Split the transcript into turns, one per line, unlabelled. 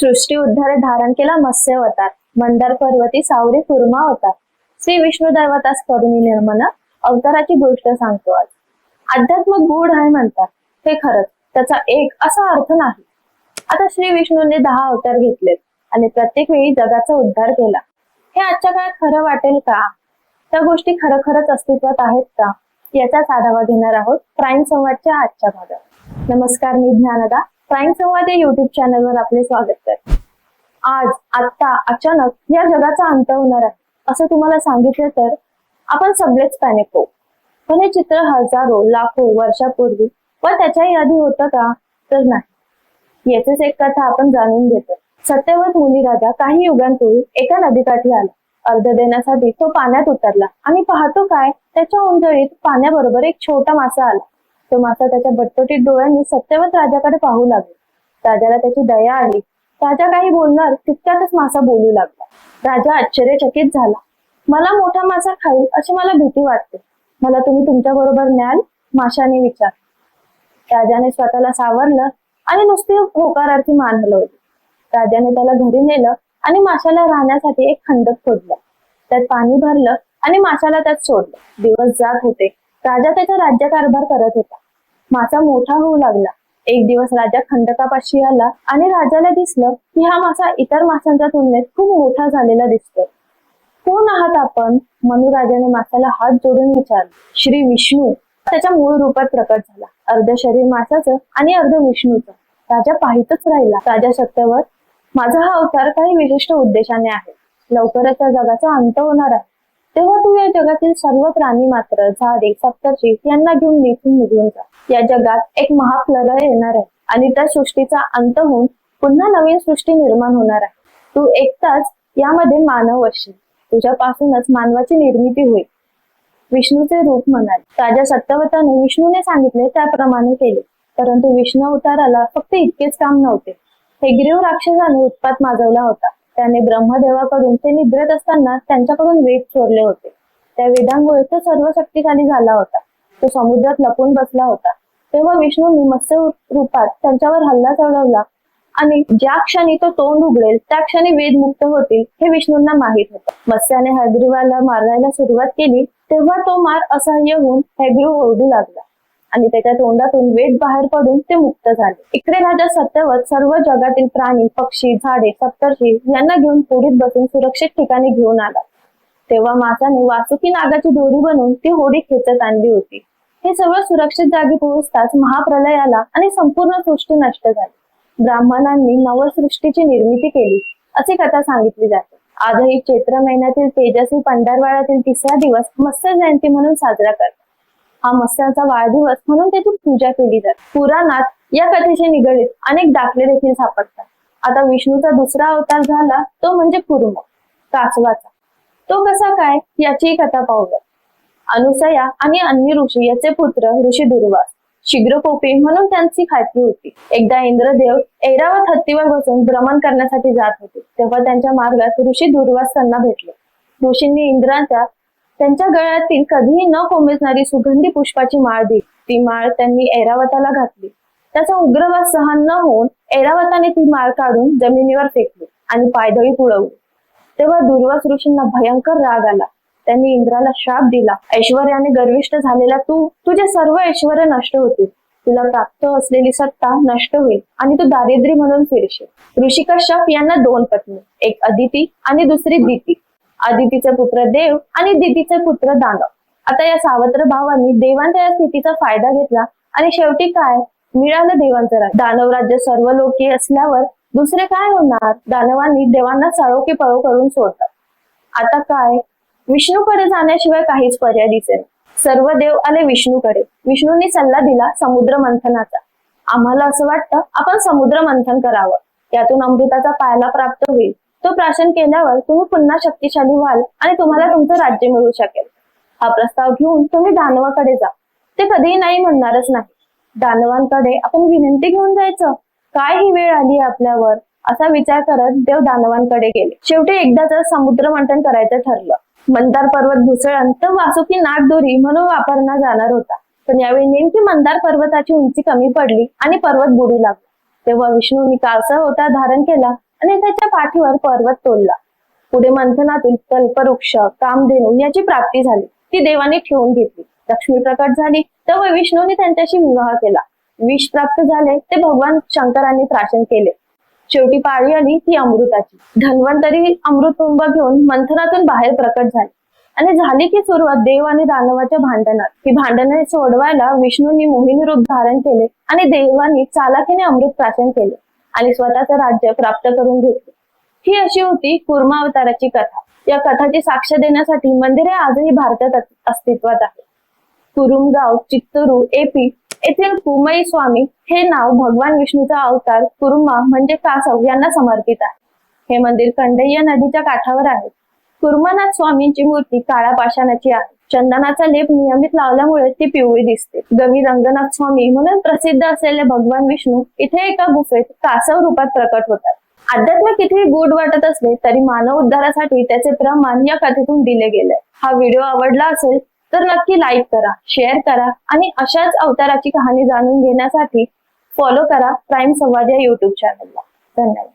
सृष्टी उद्धार धारण केला मत्स्य अवतार. मंदार पर्वती सावरी कुर्मा होता श्री विष्णू दैवतास करुणी निर्मल अवताराची गोष्ट सांगतो आज. अध्यात्म गूढ आहे म्हणतात. हे खरंच त्याचा एक असा अर्थ नाही. आता श्री विष्णूने दहा अवतार घेतलेत आणि प्रत्येक वेळी जगाचा उद्धार केला. हे आजच्या काळात खरं वाटेल का? त्या गोष्टी खरोखरच अस्तित्वात आहेत का? याचाच आढावा घेणार आहोत प्राईम संवादच्या आजच्या भागात. नमस्कार मी ज्ञानदा. प्राईम संवाद या युट्यूब चॅनलवर आपले स्वागत करते. आज आत्ता अचानक या जगाचा अंत होणार आहे असं तुम्हाला सांगितलं तर आपण सगळेच पॅनिक होऊ. पण हे चित्र हजारो लाखो वर्षापूर्वी व त्याच्याही आधी होतं का? तर नाही. याचीच एक कथा आपण जाणून घेतो. सत्यवत मुनी राजा काही युगांपूर्वी एका नदीकाठी आला. अर्ध देण्यासाठी तो पाण्यात उतरला आणि पाहतो काय? त्याच्या उंजळीत पाण्याबरोबर एक छोटा मासा आला. तो मासा त्याच्या बटपटीत डोळ्यांनी सत्यवत राजाकडे पाहू लागला. राजाला त्याची दया आली. राजा काही बोलणार तितक्यातच मासा बोलू लागला. राजा आश्चर्यचकित झाला. मला मोठा मासा खाईल अशी मला भीती वाटते. मला तुम्ही तुमच्या बरोबर न्याल माशाने विचार. राजाने स्वतःला सावरलं आणि नुसती होकारार्थी मान हलवली राजाने त्याला घरी नेलं आणि माशाला राहण्यासाठी एक खंडक खोदलं. त्यात पाणी भरलं आणि माशाला त्यात सोडलं. दिवस जात होते. राजा त्याचा राज्यकारभार करत होता. मासा मोठा होऊ लागला. एक दिवस राजा खंडकापाशी आला आणि राजाला दिसलं की हा मासा इतर मासांच्या तुलनेत खूप मोठा झालेला दिसतोय. कोण आहात आपण? म्हणून राजाने मासाला हात जोडून विचारलं. श्री विष्णू. त्याच्या मूळ रूपात प्रकट झाला. अर्ध शरीर मासाचं आणि अर्ध विष्णूचं. राजा पाहितच राहिला. राजा सत्यवर माझा हा अवतार काही विशिष्ट उद्देशाने आहे. लवकरच त्या जगाचा अंत होणार आहे. तेव्हा तू या जगातील सर्व प्राणी मात्र झाडे सप्तर्षी यांना घेऊन निघून निघून जा. या जगात एक महाप्रलय येणार आहे आणि त्या सृष्टीचा अंत होऊन पुन्हा नवीन सृष्टी निर्माण होणार आहे. तू एकटाच यामध्ये मानव असशील तुझ्यापासूनच मानवाची निर्मिती होईल. विष्णूचे रूप म्हणाले. राजा सत्यवताने विष्णूने सांगितले त्याप्रमाणे केले. परंतु विष्णू अवताराला फक्त इतकेच काम नव्हते. हेग्रीव राक्षसाने उत्पात माजवला होता. त्याने ब्रह्मदेवाकडून ते निद्रेत असताना त्यांच्याकडून वेद चोरले होते. त्या वेदांमुळे तो सर्व शक्तिशाली झाला होता. तो समुद्रात लपून बसला होता. तेव्हा विष्णूंनी मत्स्य रूपात त्यांच्यावर हल्ला चढवला आणि ज्या क्षणी तो तोंड उघडेल त्या क्षणी वेद मुक्त होतील हे विष्णूंना माहीत होतं. मत्स्याने हयग्रीवाला मारायला सुरुवात केली तेव्हा तो मार असह्य होऊन हयग्रीव ओरडू लागला. आणि त्याच्या तोंडातून वेद बाहेर पडून ते मुक्त झाले. इकडे राजा सत्यवत सर्व जगातील प्राणी पक्षी झाडे सप्तर्षी यांना घेऊन होडीत बसून सुरक्षित ठिकाणी घेऊन आला. तेव्हा मासाने वासुकी नागाची दोरी बनवून ती होडी खेचत आणली होती. हे सगळं सुरक्षित जागी पोहोचताच महाप्रलय आला आणि संपूर्ण सृष्टी नष्ट झाली. ब्राह्मणांनी नवसृष्टीची निर्मिती केली अशी कथा सांगितली जाते. आजही चैत्र महिन्यातील तेजस्वी पंढरवाड्यातील तिसरा दिवस मत्स्य जयंती म्हणून साजरा करतात. हा मत्स्याचा वाढदिवस म्हणून त्याची पूजा केली जाते. पुराणात या कथेशी निगडीत अनेक दाखले देखील सापडतात. आता विष्णूचा दुसरा अवतार झाला तो म्हणजे कुर्म कासवाचा. तो कसा काय याची कथा पाहूया. अनुसया आणि अन्य ऋषी याचे पुत्र ऋषी दुर्वास शीघ्रकोपी म्हणून त्यांची खात्री होती. एकदा इंद्रदेव ऐरावत हत्तीवर बसून भ्रमण करण्यासाठी जात होते तेव्हा त्यांच्या मार्गात ऋषी दुर्वास त्यांना भेटले. ऋषींनी इंद्रांच्या त्यांच्या गळ्यातील कधीही न कोमेजणारी सुगंधी पुष्पाची माळ दिली ती माळ त्यांनी ऐरावताला घातली. त्याचा उग्रवास सहन न होऊन ऐरावताने ती माळ काढून जमिनीवर फेकली आणि पायदळी पुळवली तेव्हा दुर्वास ऋषींना भयंकर राग आला. त्यांनी इंद्राला शाप दिला ऐश्वर्याने गर्विष्ट झालेला तू तुझे सर्व ऐश्वर नष्ट होतील. तुला प्राप्त असलेली सत्ता नष्ट होईल आणि तू दारिद्र्य म्हणून फिरशील. ऋषिका शप यांना दोन पत्नी एक अदिती आणि दुसरी दिती आदितीचे पुत्र देव आणि दितीचे पुत्र दानव. आता या सावत्र भावांनी देवांच्या या स्थितीचा फायदा घेतला आणि शेवटी काय? मिळालं देवांचं राज्य. दानव राज्य सर्व लोकी असल्यावर दुसरे काय होणार? दानवांनी देवांना सळो की पळो करून सोडतात. आता काय? विष्णूकडे जाण्याशिवाय काहीच पर्याय दिसेल सर्व देव आले विष्णूकडे. विष्णूने सल्ला दिला समुद्र मंथनाचा. आम्हाला असं वाटतं आपण समुद्र मंथन करावं. त्यातून अमृताचा पायाला प्राप्त होईल. तो प्राशन केल्यावर तुम्ही पुन्हा शक्तिशाली व्हाल आणि तुम्हाला तुमचं राज्य मिळू शकेल. हा प्रस्ताव घेऊन तुम्ही दानवाकडे जा. ते कधीही नाही म्हणणारच नाही. दानवांकडे आपण विनंती घेऊन जायचं. काय ही वेळ आली आपल्यावर? असा विचार करत देव दानवांकडे गेले. शेवटी एकदाच समुद्र मंथन करायचं ठरलं. मंदार पर्वत घुसळण तर वासुकी नागदोरी म्हणून वापरला जाणार होता. पण यावेळी नेमकी मंदार पर्वताची उंची कमी पडली आणि पर्वत बुडू लागला. तेव्हा विष्णूंनी काळसा होता धारण केला. आणि त्याच्या पाठीवर पर्वत तोडला. पुढे मंथनातील कल्पवृक्ष कामधेनू याची प्राप्ती झाली. ती देवाने ठेवून घेतली. लक्ष्मी प्रकट झाली. तेव्हा विष्णूने त्यांच्याशी विवाह केला. विष प्राप्त झाले. ते भगवान शंकरांनी प्राशन केले. शेवटी पाळी आली ती अमृताची. धन्वंतरी अमृतकुंभ घेऊन मंथनातून बाहेर प्रकट झाली. आणि झाली की सुरुवात देव आणि दानवाच्या भांडणात. ही भांडणे सोडवायला विष्णूंनी मोहिनी रूप धारण केले आणि देवानी चालाखीने अमृत प्राशन केले. आणि स्वतःचं राज्य प्राप्त करून घेतले. ही अशी होती कुर्मा अवताराची कथा. या कथाची साक्ष देण्यासाठी मंदिरे आजही भारतात अस्तित्वात आहे कुरुमगाव चित्तूरू एपी येथील कुमई स्वामी हे नाव भगवान विष्णूचा अवतार कुरुमा म्हणजे कासव यांना समर्पित आहे. हे मंदिर कंडय्य नदीच्या काठावर आहे. कुर्मानाथ स्वामींची मूर्ती काळा पाषाणाची आहे. चंदनाचा लेप नियमित लावल्यामुळे ती पिवळी दिसते. गवी रंगनाथ स्वामी म्हणून प्रसिद्ध असलेले भगवान विष्णू इथे एका गुफेत कासव रूपात प्रकट होतात. अध्यात्म कितीही गूढ वाटत असले तरी मानव उद्धारासाठी त्याचे प्रमाण या कथेतून दिले गेले. हा व्हिडिओ आवडला असेल तर नक्की लाईक करा शेअर करा आणि अशाच अवताराची कहाणी जाणून घेण्यासाठी फॉलो करा प्राईम संवाद या युट्यूब चॅनलला धन्यवाद.